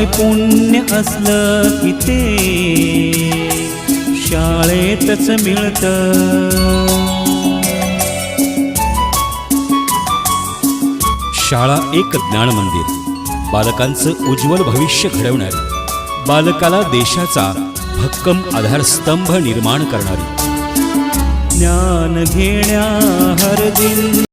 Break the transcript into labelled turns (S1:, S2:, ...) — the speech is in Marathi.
S1: काय पुण्य असलं की ते शाळेतच मिळत. शाळा एक ज्ञान मंदिर. बालकांचं उज्ज्वल भविष्य घडवणारी. बालकाला देशाचा भक्कम आधारस्तंभ निर्माण करणारी. ज्ञान घेण्या हर दिन